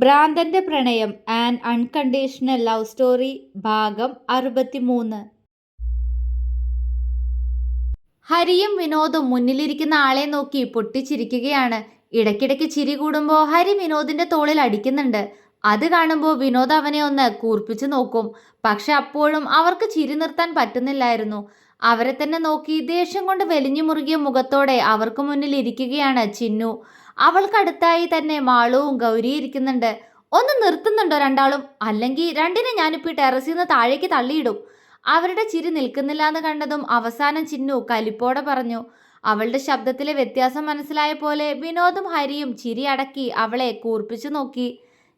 ഭ്രാന്തന്റെ പ്രണയം and unconditional love story ഭാഗം അറുപത്തിമൂന്ന്. ഹരിയും വിനോദും മുന്നിലിരിക്കുന്ന ആളെ നോക്കി പൊട്ടിച്ചിരിക്കുകയാണ്. ഇടയ്ക്കിടയ്ക്ക് ചിരി കൂടുമ്പോൾ ഹരി വിനോദിന്റെ തോളിൽ അടിക്കുന്നുണ്ട്. അത് കാണുമ്പോൾ വിനോദ് അവനെ ഒന്ന് കൂർപ്പിച്ചു നോക്കും. പക്ഷെ അപ്പോഴും അവർക്ക് ചിരി നിർത്താൻ പറ്റുന്നില്ലായിരുന്നു. അവരെ തന്നെ നോക്കി ദേഷ്യം കൊണ്ട് വലിഞ്ഞു മുറുകിയ മുഖത്തോടെ അവർക്ക് മുന്നിൽ ഇരിക്കുകയാണ് ചിന്നു. അവൾക്കടുത്തായി തന്നെ മാളുവും ഗൗരി ഇരിക്കുന്നുണ്ട്. ഒന്ന് നിർത്തുന്നുണ്ടോ രണ്ടാളും? അല്ലെങ്കിൽ രണ്ടിനെ ഞാനിപ്പോൾ ടെറസിൽ നിന്ന് താഴേക്ക് തള്ളിയിടും. അവരുടെ ചിരി നിൽക്കുന്നില്ല എന്ന് കണ്ടതും അവസാനം ചിന്നു കലിപ്പോടെ പറഞ്ഞു അവളുടെ ശബ്ദത്തിലെ വ്യത്യാസം മനസ്സിലായ പോലെ വിനോദും ഹരിയും ചിരി അടക്കി അവളെ കൂർപ്പിച്ചു നോക്കി.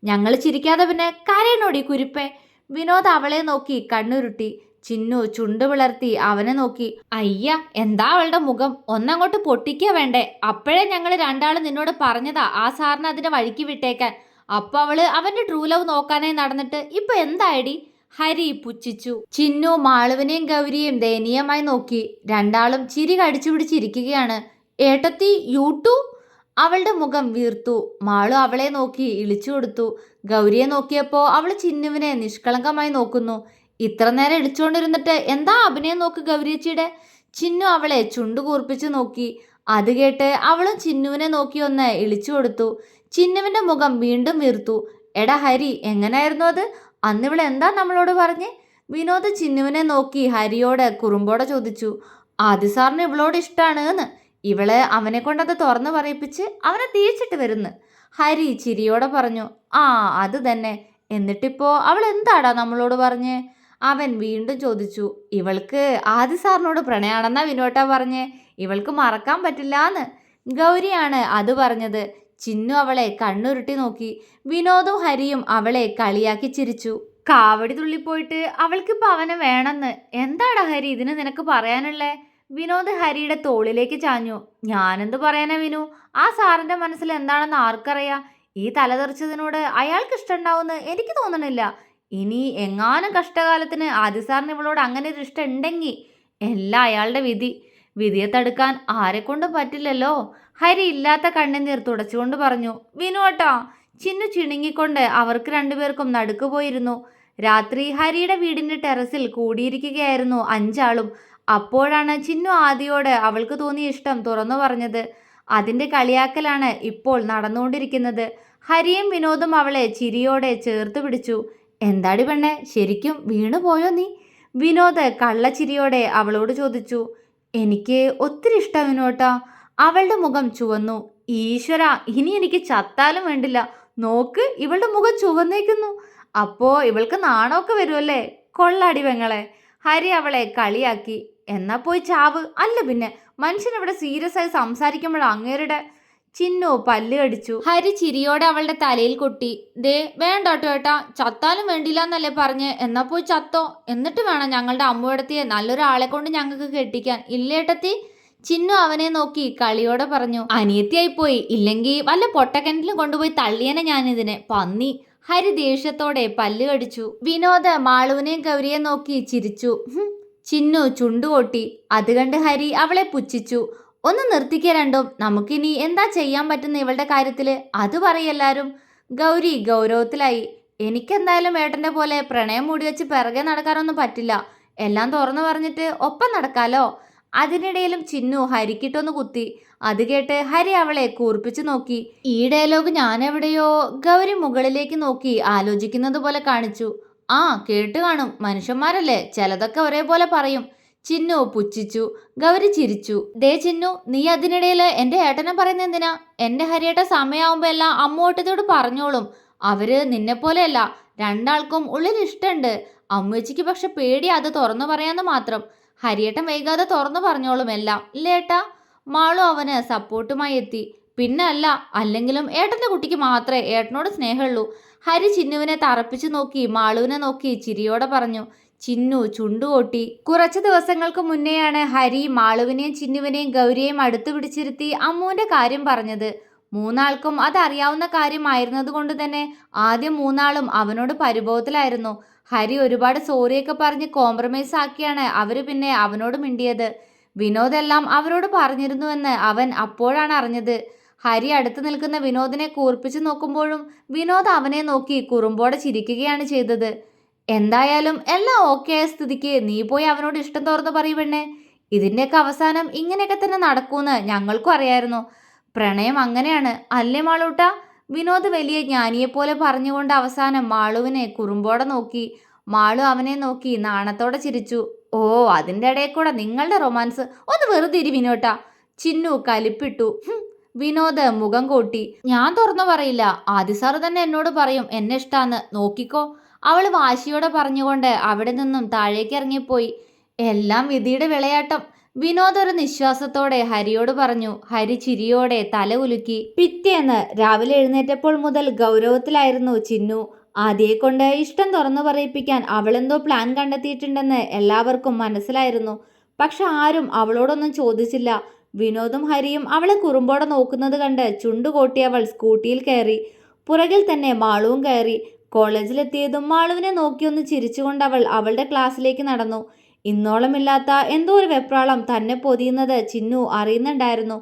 ഞങ്ങൾ ചിരിക്കാതെ പിന്നെ കരയണോടി കുരുപ്പേ? വിനോദ് അവളെ നോക്കി കണ്ണുരുട്ടി. ചിന്നു ചുണ്ട് വിളർത്തി അവനെ നോക്കി. അയ്യ എന്താ അവളുടെ മുഖം? ഒന്നങ്ങോട്ട് പൊട്ടിക്കുക വേണ്ടേ? അപ്പോഴേ ഞങ്ങൾ രണ്ടാളും നിന്നോട് പറഞ്ഞതാ ആ സാറിന് അതിന്റെ വഴിക്ക് വിട്ടേക്കാൻ. അപ്പൊ അവൾ അവന്റെ ട്രൂ ലവ് നോക്കാനായി നടന്നിട്ട് ഇപ്പൊ എന്തായടി? ഹരി പുച്ഛിച്ചു. ചിന്നു മാളുവിനെയും ഗൗരിയെയും ദയനീയമായി നോക്കി. രണ്ടാളും ചിരി കടിച്ചു പിടിച്ചിരിക്കുകയാണ്. ഏട്ടത്തി യൂട്ടു അവളുടെ മുഖം വീർത്തു. മാളു അവളെ നോക്കി ഇളിച്ചു കൊടുത്തു. ഗൗരിയെ നോക്കിയപ്പോൾ അവൾ ചിന്നുവിനെ നിഷ്കളങ്കമായി നോക്കുന്നു. ഇത്ര നേരം ഇടിച്ചുകൊണ്ടിരുന്നിട്ട് എന്താ അഭിനയം നോക്ക് ഗൗരിയച്ചിയുടെ ചിന്നു അവളെ ചുണ്ടു കൂർപ്പിച്ചു നോക്കി. അത് കേട്ട് അവളും ചിന്നുവിനെ നോക്കി ഒന്ന് ഇളിച്ചു കൊടുത്തു. ചിന്നുവിന്റെ മുഖം വീണ്ടും വീർത്തു. എടാ ഹരി എങ്ങനായിരുന്നു അത്? അന്ന് ഇവൾ എന്താ നമ്മളോട് പറഞ്ഞ്? വിനോദ് ചിന്നുവിനെ നോക്കി ഹരിയോട് കുറുമ്പോടെ ചോദിച്ചു. ആദി സാറിന് ഇവളോട് ഇഷ്ടമാണ് എന്ന് ഇവൾ അവനെ കൊണ്ടത് തുറന്നു പറയിപ്പിച്ച് അവനെ തീച്ചിട്ട് വരുന്നു. ഹരി ചിരിയോടെ പറഞ്ഞു. ആ അത് തന്നെ. എന്നിട്ടിപ്പോ അവൾ എന്താടാ നമ്മളോട് പറഞ്ഞ്? അവൻ വീണ്ടും ചോദിച്ചു ഇവൾക്ക് ആദി സാറിനോട് പ്രണയാണെന്നാ വിനോട്ട പറഞ്ഞ്? ഇവൾക്ക് മറക്കാൻ പറ്റില്ലാന്ന്. ഗൗരിയാണ് അത് പറഞ്ഞത്. ചിന്നു അവളെ കണ്ണുരുട്ടി നോക്കി. വിനോദും ഹരിയും അവളെ കളിയാക്കി ചിരിച്ചു. കാവടി തുള്ളിപ്പോയിട്ട് അവൾക്കിപ്പോൾ അവനെ വേണമെന്ന് എന്താടാ ഹരി ഇതിന് നിനക്ക് പറയാനുള്ളേ? വിനോദ് ഹരിയുടെ തോളിലേക്ക് ചാഞ്ഞു. ഞാനെന്ത് പറയാനാ വിനു? ആ സാറിന്റെ മനസ്സിൽ എന്താണെന്ന് ആർക്കറിയാം? ഈ തലതെറിച്ചതിനോട് അയാൾക്ക് ഇഷ്ടമുണ്ടാവുമെന്ന് എനിക്ക് തോന്നണില്ല. ഇനി എങ്ങാനും കഷ്ടകാലത്തിന് ആദി സാറിന് ഇവളോട് അങ്ങനെ ഒരു ഇഷ്ടം ഉണ്ടെങ്കിൽ എല്ലാം അയാളുടെ വിധി. വിധിയെ തടുക്കാൻ ആരെക്കൊണ്ടും പറ്റില്ലല്ലോ. ഹരി ഇല്ലാത്ത കണ്ണുനീർ തുടച്ചുകൊണ്ട് പറഞ്ഞു വിനോട്ടാ ചിന്നു ചിണുങ്ങിക്കൊണ്ട് അവർക്ക് രണ്ടുപേർക്കും നടുക്ക് പോയിരുന്നു. രാത്രി ഹരിയുടെ വീടിന്റെ ടെറസിൽ കൂടിയിരിക്കുകയായിരുന്നു അഞ്ചാളും. അപ്പോഴാണ് ചിന്നു ആദിയോട് അവൾക്ക് തോന്നിയ ഇഷ്ടം തുറന്നു പറഞ്ഞത്. അതിന്റെ കളിയാക്കലാണ് ഇപ്പോൾ നടന്നുകൊണ്ടിരിക്കുന്നത്. ഹരിയും വിനോദും അവളെ ചിരിയോടെ ചേർത്ത് പിടിച്ചു. എന്താടി പെണ്ണെ ശരിക്കും വീണു പോയോ നീ? വിനോദ് കള്ളച്ചിരിയോടെ അവളോട് ചോദിച്ചു. എനിക്ക് ഒത്തിരി ഇഷ്ടം വിനോട്ടാ അവളുടെ മുഖം ചുവന്നു. ഈശ്വര ഇനി എനിക്ക് ചത്താലും വേണ്ടില്ല. നോക്ക് ഇവളുടെ മുഖം ചുവന്നേക്കുന്നു. അപ്പോ ഇവൾക്ക് നാണമൊക്കെ വരുമല്ലേ? കൊള്ളാടി പെങ്ങളെ. ഹരി അവളെ കളിയാക്കി. എന്നാ പോയി ചാവ്. അല്ല പിന്നെ മനുഷ്യൻ ഇവിടെ സീരിയസ് ആയി സംസാരിക്കുമ്പോൾ അങ്ങേരുടെ ചിന്നു പല്ല് കടിച്ചു. ഹരി ചിരിയോടെ അവളുടെ തലയിൽ കൊട്ടി. ദേ വേണ്ടോട്ടോ ഏട്ടാ ചത്താലും വേണ്ടില്ല എന്നല്ലേ പറഞ്ഞ്. എന്നാ പോയി ചത്തോ. എന്നിട്ട് വേണം ഞങ്ങളുടെ അമ്മയുടെ നല്ലൊരാളെ കൊണ്ട് ഞങ്ങൾക്ക് കെട്ടിക്കാൻ. ഇല്ലേട്ടത്തി ചിന്നു അവനെ നോക്കി കളിയോടെ പറഞ്ഞു. അനിയത്തിയായി പോയി ഇല്ലെങ്കിൽ വല്ല പൊട്ടക്കിണറ്റിലും കൊണ്ടുപോയി തള്ളിയനെ ഞാനിതിനെ. പന്നി. ഹരി ദേഷ്യത്തോടെ പല്ല് കടിച്ചു. വിനോദ് മാളുവിനെയും ഗൗരിയെ നോക്കി ചിരിച്ചു. ചിന്നു ചുണ്ടുകൊട്ടി. അത് കണ്ട് ഹരി അവളെ പുച്ഛിച്ചു. ഒന്ന് നിർത്തിക്ക രണ്ടും. നമുക്കിനി എന്താ ചെയ്യാൻ പറ്റുന്ന ഇവളുടെ കാര്യത്തിൽ അത് പറയെല്ലാരും ഗൗരി ഗൗരവത്തിലായി. എനിക്കെന്തായാലും ഏട്ടന്റെ പോലെ പ്രണയം മൂടി വെച്ച് പിറകെ നടക്കാനൊന്നും പറ്റില്ല. എല്ലാം തുറന്നു പറഞ്ഞിട്ട് ഒപ്പം നടക്കാലോ? അതിനിടയിലും ചിന്നു ഹരിക്കിട്ടൊന്ന് കുത്തി. അത് കേട്ട് ഹരി അവളെ കൂർപ്പിച്ചു നോക്കി. ഈ ഡയലോഗ് ഞാനെവിടെയോ ഗൗരി മുകളിലേക്ക് നോക്കി ആലോചിക്കുന്നത് പോലെ കാണിച്ചു. ആ കേട്ട് കാണും. മനുഷ്യന്മാരല്ലേ? ചിലതൊക്കെ ഒരേപോലെ പറയും. ചിന്നു പുച്ഛിച്ചു. ഗൗരി ചിരിച്ചു. ദേ ചിന്നു നീ അതിനിടയിൽ എന്റെ ഏട്ടനെ പറയുന്ന എന്തിനാ? എന്റെ ഹരിയേട്ട സമയമാകുമ്പോൾ എല്ലാം അമ്മൂട്ടത്തോട് പറഞ്ഞോളും. അവർ നിന്നെ പോലെയല്ല രണ്ടാൾക്കും ഉള്ളിൽ ഇഷ്ടമുണ്ട് അമ്മച്ചിക്ക് പക്ഷെ പേടി അത് തുറന്നു പറയാന്ന് മാത്രം. ഹരിയേട്ടൻ വൈകാതെ തുറന്നു പറഞ്ഞോളും എല്ലാം. ഇല്ലേട്ടാ മാളു അവന് സപ്പോർട്ടുമായി എത്തി. പിന്നെ അല്ല അല്ലെങ്കിലും ഏട്ടന്റെ കുട്ടിക്ക് മാത്രമേ ഏട്ടനോട് സ്നേഹമുള്ളൂ. ഹരി ചിന്നുവിനെ തറപ്പിച്ചു നോക്കി മാളുവിനെ നോക്കി ചിരിയോടെ പറഞ്ഞു. ചിന്നു ചുണ്ടുകൊട്ടി. കുറച്ച് ദിവസങ്ങൾക്ക് മുന്നെയാണ് ഹരി മാളുവിനെയും ചിന്നുവിനെയും ഗൗരിയെയും അടുത്തു പിടിച്ചിരുത്തി അമ്മുവിന്റെ കാര്യം പറഞ്ഞത്. മൂന്നാൾക്കും അതറിയാവുന്ന കാര്യമായിരുന്നതുകൊണ്ട് തന്നെ ആദ്യം മൂന്നാളും അവനോട് പരിഭവത്തിലായിരുന്നു. ഹരി ഒരുപാട് സോറിയൊക്കെ പറഞ്ഞ് കോംപ്രമൈസ് ആക്കിയാണ് അവർ പിന്നെ അവനോട് മിണ്ടിയത്. വിനോദെല്ലാം അവരോട് പറഞ്ഞിരുന്നുവെന്ന് അവൻ അപ്പോഴാണ് അറിഞ്ഞത്. ഹരി അടുത്ത് നിൽക്കുന്ന വിനോദിനെ കൂർപ്പിച്ചു നോക്കുമ്പോഴും വിനോദ് അവനെ നോക്കി കുറുമ്പോടെ ചിരിക്കുകയാണ് ചെയ്തത്. എന്തായാലും എല്ലാം ഓക്കെ ആയ സ്ഥിതിക്ക് നീ പോയി അവനോട് ഇഷ്ടം തുറന്ന് പെണ്ണെ. ഇതിന്റെയൊക്കെ അവസാനം ഇങ്ങനെയൊക്കെ തന്നെ നടക്കൂന്ന് ഞങ്ങൾക്കും അറിയായിരുന്നു. പ്രണയം അങ്ങനെയാണ് അല്ലേ മാളൂട്ട? വിനോദ് വലിയ ജ്ഞാനിയെപ്പോലെ പറഞ്ഞുകൊണ്ട് അവസാനം മാളുവിനെ കുറുമ്പോടെ നോക്കി. മാളു അവനെ നോക്കി നാണത്തോടെ ചിരിച്ചു. ഓ അതിന്റെ ഇടയിൽ കൂടെ നിങ്ങളുടെ റൊമാൻസ്. ഒന്ന് വെറുതെ ഇരി വിനോട്ട. ചിന്നു കലിപ്പിട്ടു. വിനോദ് മുഖം കൂട്ടി. ഞാൻ തുറന്നു പറയില്ല. ആദി സാറ് തന്നെ എന്നോട് പറയും എന്നെ ഇഷ്ടാന്ന്. നോക്കിക്കോ. അവൾ വാശിയോടെ പറഞ്ഞുകൊണ്ട് അവിടെ നിന്നും താഴേക്ക് ഇറങ്ങിപ്പോയി. എല്ലാം വിധിയുടെ വിളയാട്ടം. വിനോദ് ഒരു നിശ്വാസത്തോടെ ഹരിയോട് പറഞ്ഞു ഹരി ചിരിയോടെ തല ഉലുക്കി. പിറ്റേന്ന് രാവിലെ എഴുന്നേറ്റപ്പോൾ മുതൽ ഗൗരവത്തിലായിരുന്നു ചിന്നു. ആദ്യയെ കൊണ്ട് ഇഷ്ടം തുറന്നു പറയിപ്പിക്കാൻ അവളെന്തോ പ്ലാൻ കണ്ടെത്തിയിട്ടുണ്ടെന്ന് എല്ലാവർക്കും മനസ്സിലായിരുന്നു. പക്ഷെ ആരും അവളോടൊന്നും ചോദിച്ചില്ല. വിനോദും ഹരിയും അവളെ കുറുമ്പോടെ നോക്കുന്നത് കണ്ട് ചുണ്ടുകോട്ടിയവൾ സ്കൂട്ടിയിൽ കയറി. പുറകിൽ തന്നെ മാളവും കയറി. കോളേജിലെത്തിയതും മാളുവിനെ നോക്കിയൊന്ന് ചിരിച്ചുകൊണ്ട് അവൾ അവളുടെ ക്ലാസ്സിലേക്ക് നടന്നു. ഇന്നോളമില്ലാത്ത എന്തോ ഒരു വെപ്രാളം തന്നെ പൊതിയുന്നത് ചിന്നു അറിയുന്നുണ്ടായിരുന്നു.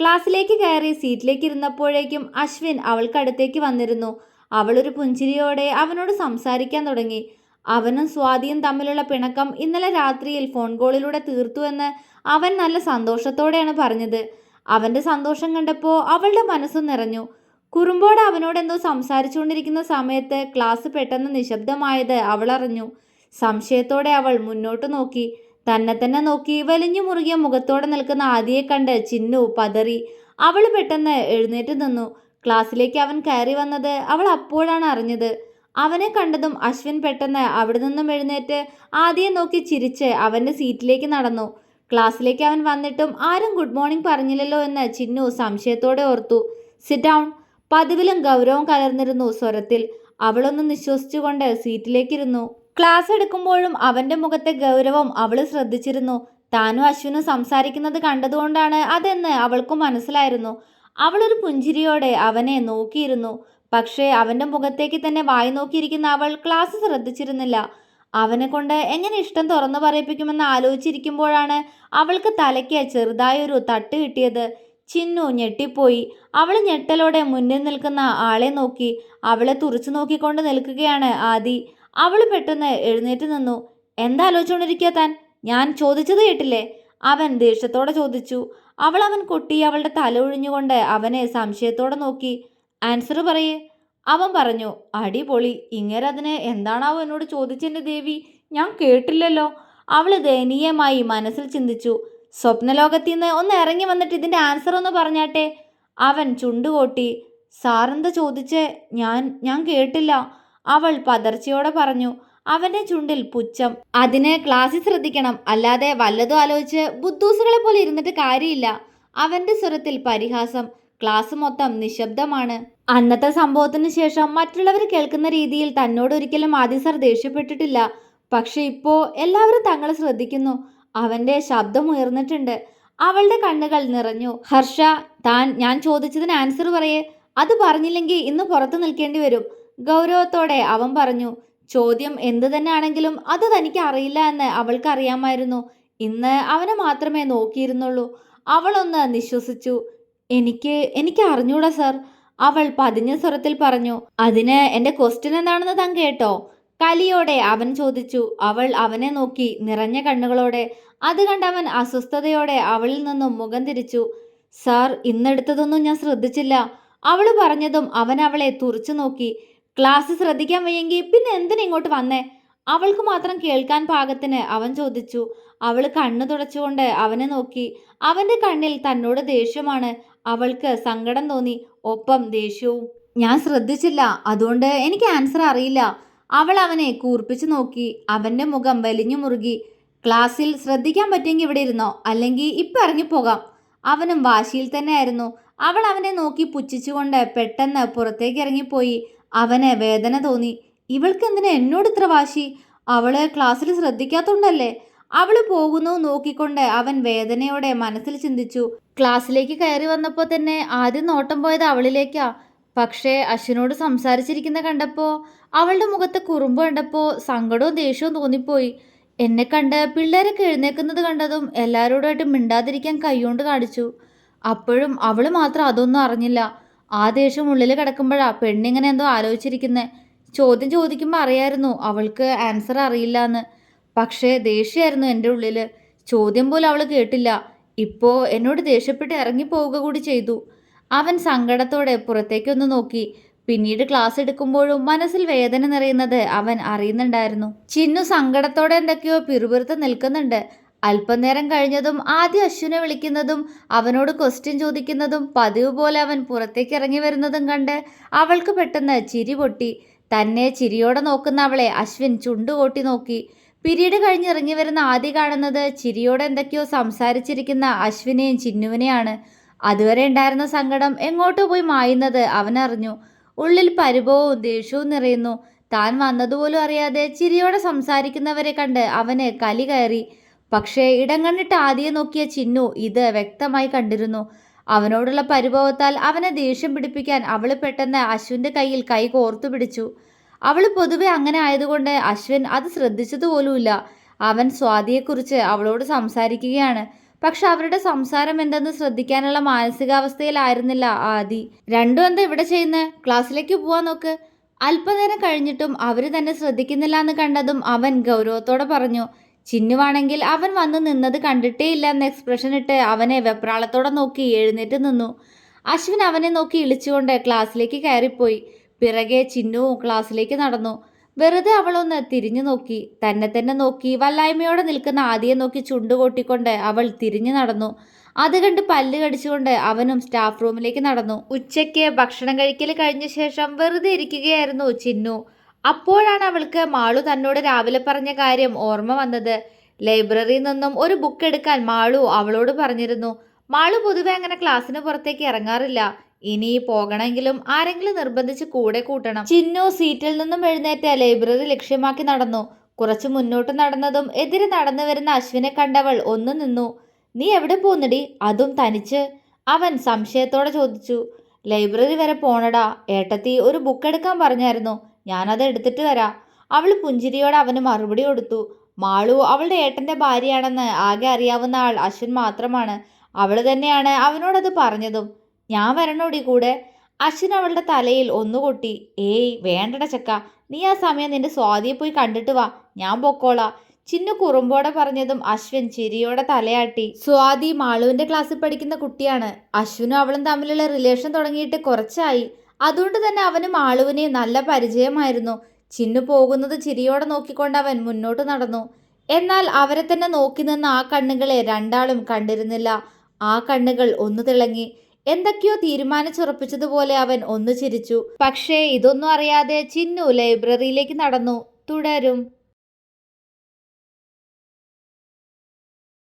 ക്ലാസ്സിലേക്ക് കയറി സീറ്റിലേക്ക് ഇരുന്നപ്പോഴേക്കും അശ്വിൻ അവൾക്കടുത്തേക്ക് വന്നിരുന്നു. അവളൊരു പുഞ്ചിരിയോടെ അവനോട് സംസാരിക്കാൻ തുടങ്ങി. അവനും സ്വാതിയും തമ്മിലുള്ള പിണക്കം ഇന്നലെ രാത്രിയിൽ ഫോൺ കോളിലൂടെ തീർത്തു എന്ന് അവൻ നല്ല സന്തോഷത്തോടെയാണ് പറഞ്ഞത്. അവന്റെ സന്തോഷം കണ്ടപ്പോൾ അവളുടെ മനസ്സും നിറഞ്ഞു. കുറുമ്പോട് അവനോട് എന്തോ സംസാരിച്ചുകൊണ്ടിരിക്കുന്ന സമയത്ത് ക്ലാസ് പെട്ടെന്ന് നിശബ്ദമായത് അറിഞ്ഞു സംശയത്തോടെ അവൾ മുന്നോട്ട് നോക്കി. തന്നെ തന്നെ നോക്കി വലിഞ്ഞു മുറുകിയ മുഖത്തോടെ നിൽക്കുന്ന ആദിയെ കണ്ട് ചിന്നു പതറി. അവൾ പെട്ടെന്ന് എഴുന്നേറ്റ് നിന്നു. ക്ലാസ്സിലേക്ക് അവൻ കയറി വന്നത് അവൾ അപ്പോഴാണ് അറിഞ്ഞത്. അവനെ കണ്ടതും അശ്വിൻ പെട്ടെന്ന് അവിടെ നിന്നും എഴുന്നേറ്റ് ആദിയെ നോക്കി ചിരിച്ച് അവന്റെ സീറ്റിലേക്ക് നടന്നു. ക്ലാസ്സിലേക്ക് അവൻ വന്നിട്ടും ആരും ഗുഡ് മോർണിംഗ് പറഞ്ഞില്ലല്ലോ എന്ന് ചിന്നു സംശയത്തോടെ ഓർത്തു. Sit down. പതിവിലും ഗൗരവം കലർന്നിരുന്നു സ്വരത്തിൽ. അവളൊന്ന് നിശ്വസിച്ചുകൊണ്ട് സീറ്റിലേക്കിരുന്നു. ക്ലാസ് എടുക്കുമ്പോഴും അവന്റെ മുഖത്തെ ഗൗരവം അവൾ ശ്രദ്ധിച്ചിരുന്നു. താനും അശ്വിനും സംസാരിക്കുന്നത് കണ്ടതുകൊണ്ടാണ് അതെന്ന് അവൾക്കും മനസ്സിലായിരുന്നു. അവളൊരു പുഞ്ചിരിയോടെ അവനെ നോക്കിയിരുന്നു. പക്ഷേ അവന്റെ മുഖത്തേക്ക് തന്നെ വായി നോക്കിയിരിക്കുന്ന അവൾ ക്ലാസ് ശ്രദ്ധിച്ചിരുന്നില്ല. അവനെ കൊണ്ട് എങ്ങനെ ഇഷ്ടം തുറന്നു പറയിപ്പിക്കുമെന്ന് ആലോചിച്ചിരിക്കുമ്പോഴാണ് അവൾക്ക് തലയ്ക്ക് ചെറുതായൊരു തട്ട് കിട്ടിയത്. ചിന്നു ഞെട്ടിപ്പോയി. അവൾ ഞെട്ടലോടെ മുന്നിൽ നിൽക്കുന്ന ആളെ നോക്കി. അവളെ തുറച്ചു നോക്കിക്കൊണ്ട് നിൽക്കുകയാണ് ആദി. അവൾ പെട്ടെന്ന് എഴുന്നേറ്റ് നിന്നു. എന്താ ആലോചിച്ചുകൊണ്ടിരിക്കുക താൻ? ഞാൻ ചോദിച്ചത് കേട്ടില്ലേ? അവൻ ദേഷ്യത്തോടെ ചോദിച്ചു. അവൾ അവൻ കൊട്ടി അവളുടെ തല ഒഴിഞ്ഞുകൊണ്ട് അവനെ സംശയത്തോടെ നോക്കി. ആൻസർ പറയേ. അവൻ പറഞ്ഞു അടിപൊളി. ഇങ്ങനെ അതിന് എന്താണാവോ എന്നോട് ചോദിച്ചെന്റെ ദേവി. ഞാൻ കേട്ടില്ലല്ലോ. അവൾ ദയനീയമായി മനസ്സിൽ ചിന്തിച്ചു. സ്വപ്നലോകത്തിൽ നിന്ന് ഒന്ന് ഇറങ്ങി വന്നിട്ട് ഇതിന്റെ ആൻസർ ഒന്ന് പറഞ്ഞാട്ടെ? അവൻ ചുണ്ടുകൊട്ടി സാറെന്താ ചോദിച്ച്? ഞാൻ ഞാൻ കേട്ടില്ല. അവൾ പതർച്ചയോടെ പറഞ്ഞു അവന്റെ ചുണ്ടിൽ പുച്ഛം. അതിന് ക്ലാസ്സിൽ ശ്രദ്ധിക്കണം. അല്ലാതെ വല്ലതും ആലോചിച്ച് ബുദ്ധൂസുകളെ പോലെ ഇരുന്നിട്ട് കാര്യമില്ല. അവന്റെ സ്വരത്തിൽ പരിഹാസം. ക്ലാസ് മൊത്തം നിശബ്ദമാണ്. അന്നത്തെ സംഭവത്തിന് ശേഷം മറ്റുള്ളവർ കേൾക്കുന്ന രീതിയിൽ തന്നോട് ഒരിക്കലും ആദി സർ ദേഷ്യപ്പെട്ടിട്ടില്ല. പക്ഷെ ഇപ്പോൾ എല്ലാവരും തങ്ങളെ ശ്രദ്ധിക്കുന്നു. അവന്റെ ശബ്ദം ഉയർന്നിട്ടുണ്ട്. അവളുടെ കണ്ണുകൾ നിറഞ്ഞു. ഹർഷ താൻ ഞാൻ ചോദിച്ചതിന് ആൻസർ പറയേ. അത് പറഞ്ഞില്ലെങ്കിൽ ഇന്ന് പുറത്തു നിൽക്കേണ്ടി വരും. ഗൗരവത്തോടെ അവൻ പറഞ്ഞു ചോദ്യം എന്തു തന്നെ ആണെങ്കിലും അത് തനിക്ക് അറിയില്ല എന്ന് അവൾക്ക് അറിയാമായിരുന്നു ഇന്ന് അവനെ മാത്രമേ നോക്കിയിരുന്നുള്ളൂ. അവളൊന്ന് നിശ്വസിച്ചു. എനിക്ക് എനിക്ക് അറിഞ്ഞൂടാ സർ അവൾ പതിഞ്ഞ സ്വരത്തിൽ പറഞ്ഞു അതിന് എന്റെ ക്വസ്റ്റ്യൻ എന്താണെന്ന് താൻ കേട്ടോ? കലിയോടെ അവൻ ചോദിച്ചു അവൾ അവനെ നോക്കി നിറഞ്ഞ കണ്ണുകളോടെ അത് കണ്ടവൻ അസ്വസ്ഥതയോടെ അവളിൽ നിന്നും മുഖം തിരിച്ചു. സാർ ഇന്നെടുത്തതൊന്നും ഞാൻ ശ്രദ്ധിച്ചില്ല. അവൾ പറഞ്ഞതും അവൻ അവളെ തുറച്ചു നോക്കി. ക്ലാസ് ശ്രദ്ധിക്കാൻ വയ്യെങ്കിൽ പിന്നെ എന്തിനാ ഇങ്ങോട്ട് വന്നേ? അവൾക്ക് മാത്രം കേൾക്കാൻ പാകത്തിന് അവൻ ചോദിച്ചു. അവൾ കണ്ണു തുടച്ചുകൊണ്ട് അവനെ നോക്കി. അവന്റെ കണ്ണിൽ തന്നോട് ദേഷ്യമാണ്. അവൾക്ക് സങ്കടം തോന്നി. ഒപ്പം ദേഷ്യവും. ഞാൻ ശ്രദ്ധിച്ചില്ല. അതുകൊണ്ട് എനിക്ക് ആൻസർ അറിയില്ല. അവൾ അവനെ കൂർപ്പിച്ചു നോക്കി. അവന്റെ മുഖം വലിഞ്ഞു മുറുകി. ക്ലാസ്സിൽ ശ്രദ്ധിക്കാൻ പറ്റുമെങ്കിൽ ഇവിടെ ഇരുന്നോ? അല്ലെങ്കിൽ ഇപ്പം ഇറങ്ങിപ്പോകാം അവനും വാശിയിൽ തന്നെ ആയിരുന്നു അവൾ അവനെ നോക്കി പുച്ഛിച്ചുകൊണ്ട് പെട്ടെന്ന് പുറത്തേക്ക് ഇറങ്ങിപ്പോയി. അവനെ വേദന തോന്നി. ഇവൾക്ക് എന്തിനാ എന്നോട് ഇത്ര വാശി? അവൾ ക്ലാസ്സിൽ ശ്രദ്ധിക്കാത്തോണ്ടല്ലേ? അവൾ പോകുന്നു നോക്കിക്കൊണ്ട് അവൻ വേദനയോടെ മനസ്സിൽ ചിന്തിച്ചു. ക്ലാസ്സിലേക്ക് കയറി വന്നപ്പോൾ തന്നെ ആദ്യം നോട്ടം പോയത് അവളിലേക്കാ. പക്ഷേ അശ്വിനോട് സംസാരിച്ചിരിക്കുന്ന കണ്ടപ്പോൾ അവളുടെ മുഖത്ത് കുറുമ്പ് കണ്ടപ്പോൾ സങ്കടവും ദേഷ്യവും തോന്നിപ്പോയി. എന്നെ കണ്ട് പിള്ളേരൊക്കെ എഴുന്നേക്കുന്നത് കണ്ടതും എല്ലാവരോടായിട്ട് മിണ്ടാതിരിക്കാൻ കൈകൊണ്ട് കാണിച്ചു. അപ്പോഴും അവൾ മാത്രം അതൊന്നും അറിഞ്ഞില്ല. ആ ദേഷ്യം ഉള്ളിൽ കിടക്കുമ്പോഴാ പെണ്ണിങ്ങനെ എന്തോ ആലോചിച്ചിരിക്കുന്നത് ചോദ്യം ചോദിക്കുമ്പോൾ അറിയായിരുന്നു അവൾക്ക് ആൻസർ അറിയില്ല എന്ന് പക്ഷേ ദേഷ്യമായിരുന്നു എന്റെ ഉള്ളിൽ ചോദ്യം പോലും അവൾ കേട്ടില്ല. ഇപ്പോൾ എന്നോട് ദേഷ്യപ്പെട്ട് ഇറങ്ങിപ്പോവുക കൂടി ചെയ്തു. അവൻ സങ്കടത്തോടെ പുറത്തേക്കൊന്ന് നോക്കി. പിന്നീട് ക്ലാസ് എടുക്കുമ്പോഴും മനസ്സിൽ വേദന നിറയുന്നത് അവൻ അറിയുന്നുണ്ടായിരുന്നു. ചിന്നു സങ്കടത്തോടെ എന്തൊക്കെയോ പിറുപിറുത്ത് നിൽക്കുന്നുണ്ട്. അല്പനേരം കഴിഞ്ഞതും ആദ്യം അശ്വിനെ വിളിക്കുന്നതും അവനോട് ക്വസ്റ്റ്യൻ ചോദിക്കുന്നതും പതിവ് പോലെ അവൻ പുറത്തേക്ക് ഇറങ്ങി വരുന്നതും കണ്ട് അവൾക്ക് പെട്ടെന്ന് ചിരി പൊട്ടി. തന്നെ ചിരിയോടെ നോക്കുന്ന അവളെ അശ്വിൻ ചുണ്ടുകൂട്ടി നോക്കി. പിരീഡ് കഴിഞ്ഞ് ഇറങ്ങി വരുന്ന ആദ്യ കാണുന്നത് ചിരിയോടെ എന്തൊക്കെയോ സംസാരിച്ചിരിക്കുന്ന അശ്വിനെയും ചിന്നുവിനെയാണ്. അതുവരെ ഉണ്ടായിരുന്ന സങ്കടം എങ്ങോട്ട് പോയി മായുന്നത് അവനറിഞ്ഞു. ഉള്ളിൽ പരിഭവവും ദേഷ്യവും നിറയുന്നു. താൻ വന്നതുപോലും അറിയാതെ ചിരിയോടെ സംസാരിക്കുന്നവരെ കണ്ട് അവന് കലി കയറി. പക്ഷേ ഇടം കണ്ടിട്ട് ആദ്യം നോക്കിയ ചിന്നു ഇത് വ്യക്തമായി കണ്ടിരുന്നു. അവനോടുള്ള പരിഭവത്താൽ അവനെ ദേഷ്യം പിടിപ്പിക്കാൻ അവൾ പെട്ടെന്ന് അശ്വിന്റെ കയ്യിൽ കൈ കോർത്തു പിടിച്ചു. അവൾ പൊതുവെ അങ്ങനെ ആയതുകൊണ്ട് അശ്വിൻ അത് ശ്രദ്ധിച്ചതുപോലുമില്ല. അവൻ സ്വാതിയെക്കുറിച്ച് അവളോട് സംസാരിക്കുകയാണ്. പക്ഷെ അവരുടെ സംസാരം എന്തെന്ന് ശ്രദ്ധിക്കാനുള്ള മാനസികാവസ്ഥയിലായിരുന്നില്ല ആദി. രണ്ടും എന്താ ഇവിടെ ചെയ്യുന്നത് ക്ലാസ്സിലേക്ക് പോവാൻ നോക്ക്. അല്പനേരം കഴിഞ്ഞിട്ടും അവർ തന്നെ ശ്രദ്ധിക്കുന്നില്ല എന്ന് കണ്ടതും അവൻ ഗൗരവത്തോടെ പറഞ്ഞു ചിന്നുവാണെങ്കിൽ അവൻ വന്നു നിന്നത് കണ്ടിട്ടേ ഇല്ല എന്ന എക്സ്പ്രഷൻ ഇട്ട് അവനെ വെപ്രാളത്തോടെ നോക്കി എഴുന്നേറ്റ് നിന്നു. അശ്വിൻ അവനെ നോക്കി ഇളിച്ചുകൊണ്ട് ക്ലാസ്സിലേക്ക് കയറിപ്പോയി. പിറകെ ചിന്നുവും ക്ലാസ്സിലേക്ക് നടന്നു. വെറുതെ അവളൊന്ന് തിരിഞ്ഞു നോക്കി. തന്നെ തന്നെ നോക്കി. വല്ലായ്മയോടെ നിൽക്കുന്ന ആദിയെ നോക്കി ചുണ്ടുകൊട്ടിക്കൊണ്ട് അവൾ തിരിഞ്ഞു നടന്നു. അത് കണ്ട് പല്ല് കടിച്ചുകൊണ്ട് അവനും സ്റ്റാഫ് റൂമിലേക്ക് നടന്നു. ഉച്ചയ്ക്ക് ഭക്ഷണം കഴിക്കൽ കഴിഞ്ഞ ശേഷം വെറുതെ ഇരിക്കുകയായിരുന്നു ചിന്നു. അപ്പോഴാണ് അവൾക്ക് മാളു തന്നോട് രാവിലെ പറഞ്ഞ കാര്യം ഓർമ്മ വന്നത്. ലൈബ്രറിയിൽ നിന്നും ഒരു ബുക്ക് എടുക്കാൻ മാളു അവളോട് പറഞ്ഞിരുന്നു. മാളു പൊതുവെ അങ്ങനെ ക്ലാസ്സിന് പുറത്തേക്ക് ഇറങ്ങാറില്ല. ഇനി പോകണമെങ്കിലും ആരെങ്കിലും നിർബന്ധിച്ച് കൂടെ കൂട്ടണം. ചിന്നു സീറ്റിൽ നിന്നും എഴുന്നേറ്റ് ലൈബ്രറി ലക്ഷ്യമാക്കി നടന്നു. കുറച്ചു മുന്നോട്ട് നടന്നതും എതിരെ നടന്നു വരുന്ന അശ്വിനെ കണ്ടവൾ ഒന്നു നിന്നു. നീ എവിടെ പോന്നടി? അതും തനിച്ച്? അവൻ സംശയത്തോടെ ചോദിച്ചു. ലൈബ്രറി വരെ പോണടാ. ഏട്ടത്തി ഒരു ബുക്ക് എടുക്കാൻ പറഞ്ഞായിരുന്നു. ഞാനത് എടുത്തിട്ട് വരാം. അവൾ പുഞ്ചിരിയോടെ അവന് മറുപടി കൊടുത്തു. മാളു അവളുടെ ഏട്ടന്റെ ഭാര്യയാണെന്ന് ആകെ അറിയാവുന്ന ആൾ അശ്വിൻ മാത്രമാണ്. അവൾ തന്നെയാണ് അവനോടത് പറഞ്ഞതും. ഞാൻ വരണോടി കൂടെ? അശ്വിൻ അവളുടെ തലയിൽ ഒന്നുകൊട്ടി ഏയ് വേണ്ടട ചക്ക. നീ ആ സമയം നിന്റെ സ്വാതിയെ പോയി കണ്ടിട്ട് വാ. ഞാൻ പൊക്കോളാ. ചിന്നു കുറുമ്പോടെ പറഞ്ഞതും അശ്വിൻ ചിരിയോടെ തലയാട്ടി. സ്വാതി മാളുവിന്റെ ക്ലാസ്സിൽ പഠിക്കുന്ന കുട്ടിയാണ്. അശ്വിനും അവളും തമ്മിലുള്ള റിലേഷൻ തുടങ്ങിയിട്ട് കുറച്ചായി. അതുകൊണ്ട് തന്നെ അവന് മാളുവിനെ നല്ല പരിചയമായിരുന്നു. ചിന്നു പോകുന്നത് ചിരിയോടെ നോക്കിക്കൊണ്ട് അവൻ മുന്നോട്ട് നടന്നു. എന്നാൽ അവരെ തന്നെ നോക്കി നിന്ന ആ കണ്ണുകളെ രണ്ടാളും കണ്ടിരുന്നില്ല. ആ കണ്ണുകൾ ഒന്നു തിളങ്ങി. എന്തൊക്കെയോ തീരുമാനിച്ചുറപ്പിച്ചതുപോലെ അവൻ ഒന്ന് ചിരിച്ചു. പക്ഷേ ഇതൊന്നും അറിയാതെ ചിന്നു ലൈബ്രറിയിലേക്ക് നടന്നു. തുടരും.